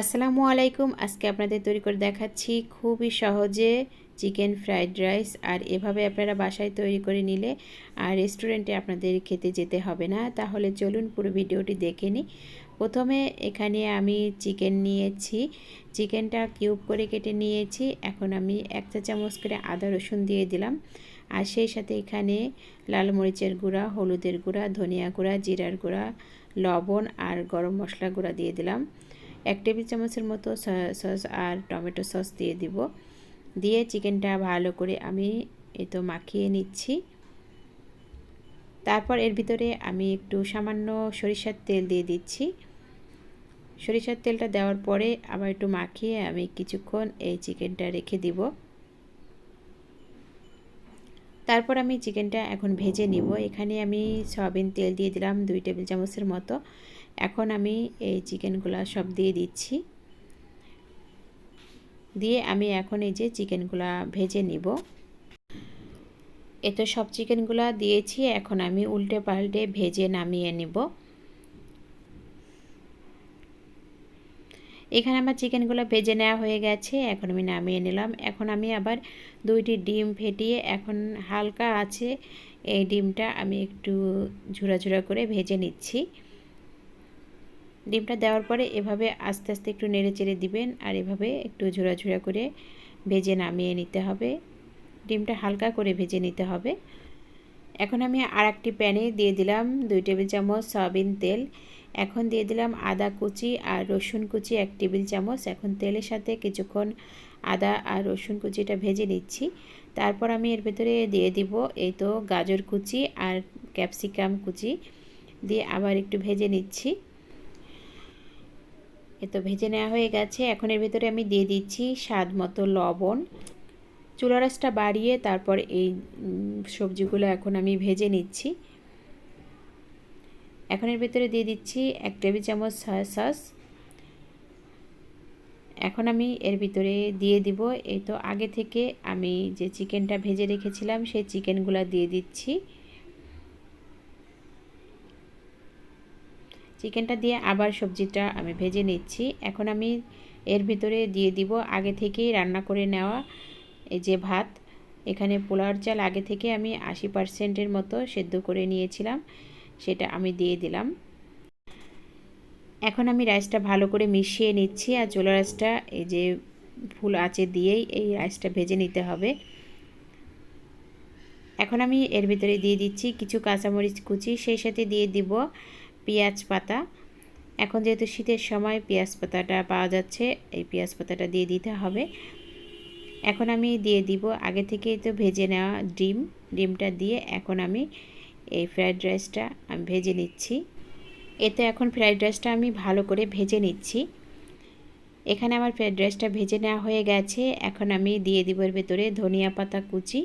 আসসালামু আলাইকুম। আজকে আপনাদের তৈরি করে দেখাচ্ছি খুবই সহজে চিকেন ফ্রাইড রাইস আর এভাবে আপনারা বাসায় তৈরি করে নিলে আর রেস্টুরেন্টে আপনাদের খেতে যেতে হবে না। তাহলে চলুন পুরো ভিডিওটি দেখে নিই। প্রথমে এখানে আমি চিকেন নিয়েছি। চিকেনটা কিউব করে কেটে নিয়েছি। এখন আমি এক চা চামচ করে আদা রসুন দিয়ে দিলাম। আর সেই সাথে এখানে লাল মরিচের গুঁড়া, হলুদের গুঁড়া, ধনিয়া গুঁড়া, জিরার গুঁড়া, লবণ আর গরম মশলা গুঁড়া দিয়ে দিলাম। এক টেবিল চামচের মতো সস আর টমেটো সস দিয়ে দিব। দিয়ে চিকেনটা ভালো করে আমি এ মাখিয়ে নিচ্ছি। তারপর এর ভিতরে আমি একটু সামান্য সরিষার তেল দিয়ে দিচ্ছি। সরিষার তেলটা দেওয়ার পরে আবার একটু মাখিয়ে আমি কিছুক্ষণ এই চিকেনটা রেখে দিব। তারপর আমি চিকেনটা এখন ভেজে নিব। এখানে আমি সয়াবিন তেল দিয়ে দিলাম দুই টেবিল চামচের মতো। এখন আমি এই চিকেনগুলো সব দিয়ে দিচ্ছি। দিয়ে আমি এখন এই যে চিকেনগুলো ভেজে নিব। এ তো সব চিকেনগুলো দিয়েছি, এখন আমি উল্টে পাল্টে ভেজে নামিয়ে নিব। এখানে আমার চিকেনগুলো ভেজে নেওয়া হয়ে গেছে, এখন আমি নামিয়ে নিলাম। এখন আমি আবার দুইটি ডিম ফেটিয়ে এখন হালকা আছে, এই ডিমটা আমি একটু ঝুরা ঝুরা করে ভেজে নিচ্ছি। ডিমটা দেওয়ার পরে এভাবে আস্তে আস্তে একটু নেড়ে চেড়ে দিবেন আর এভাবে একটু ঝোড়া ঝোড়া করে ভেজে নামিয়ে নিতে হবে। ডিমটা হালকা করে ভেজে নিতে হবে। এখন আমি আর একটি প্যানে দিয়ে দিলাম দুই টেবিল চামচ সয়াবিন তেল। এখন দিয়ে দিলাম আদা কুচি আর রসুন কুচি এক টেবিল চামচ। এখন তেলের সাথে কিছুক্ষণ আদা আর রসুন কুচিটা ভেজে নিচ্ছি। তারপর আমি এর ভেতরে দিয়ে দিব এই তো গাজর কুচি আর ক্যাপসিকাম কুচি। দিয়ে আবার একটু ভেজে নিচ্ছি। এ তো ভেজে নেওয়া হয়ে গেছে। এখন এর ভিতরে আমি দিয়ে দিচ্ছি স্বাদ মতো লবণ। চুলা রাসটা বাড়িয়ে তারপর এই সবজিগুলো এখন আমি ভেজে নিচ্ছি। এখন এর ভিতরে দিয়ে দিচ্ছি এক টেবিল চামচ সয়া সস। এখন আমি এর ভিতরে দিয়ে দিব। এই তো আগে থেকে আমি যে চিকেনটা ভেজে রেখেছিলাম, সেই চিকেনগুলো দিয়ে দিচ্ছি। চিকেনটা দিয়ে আবার সবজিটা আমি ভেজে নিচ্ছি। এখন আমি এর ভিতরে দিয়ে দিব আগে থেকেই রান্না করে নেওয়া এই যে ভাত। এখানে পোলার চাল আগে থেকে আমি আশি পার্সেন্টের মতো সেদ্ধ করে নিয়েছিলাম, সেটা আমি দিয়ে দিলাম। এখন আমি রাইসটা ভালো করে মিশিয়ে নিচ্ছি আর চোলা রাইসটা এই যে ফুল আঁচে দিয়েই এই রাইসটা ভেজে নিতে হবে। এখন আমি এর ভিতরে দিয়ে দিচ্ছি কিছু কাঁচামরিচ কুচি, সেই সাথে দিয়ে দিব পেঁয়াজ পাতা। এখন যেহেতু শীতের সময় পেঁয়াজ পাতাটা পাওয়া যাচ্ছে, এই পেঁয়াজ পাতাটা দিয়ে দিতে হবে। এখন আমি দিয়ে দিব, আগে থেকেই তো ভেজে নেওয়া ডিম। ডিমটা দিয়ে এখন আমি এই ফ্রায়েড রাইসটা আমি ভেজে নিচ্ছি। এতে এখন ফ্রায়েড রাইসটা আমি ভালো করে ভেজে নিচ্ছি। এখানে আমার ফ্রায়েড রাইসটা ভেজে নেওয়া হয়ে গেছে। এখন আমি দিয়ে দিব এর ভেতরে ধনিয়া পাতা কুচি।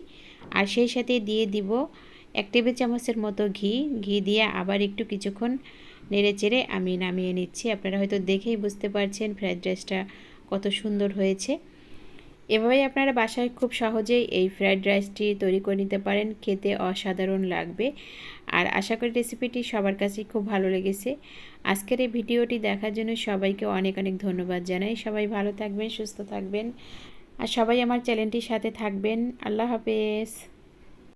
আর সেই সাথে দিয়ে দিব এক টেবিল চামচের মতো ঘি ঘি দিয়ে আবার একটু কিছুক্ষণ নেড়ে চেড়ে আমি নামিয়ে নিচ্ছি। আপনারা হয়তো দেখেই বুঝতে পারছেন ফ্রায়েড রাইসটা কত সুন্দর হয়েছে। এভাবেই আপনারা বাসায় খুব সহজেই এই ফ্রায়েড রাইসটি তৈরি করে নিতে পারেন। খেতে অসাধারণ লাগবে। আর আশা করি রেসিপিটি সবার কাছেই খুব ভালো লেগেছে। আজকের এই ভিডিওটি দেখার জন্য সবাইকে অনেক অনেক ধন্যবাদ জানাই। সবাই ভালো থাকবেন, সুস্থ থাকবেন। আর সবাই আমার চ্যানেলটির সাথে থাকবেন। আল্লাহ হাফেজ।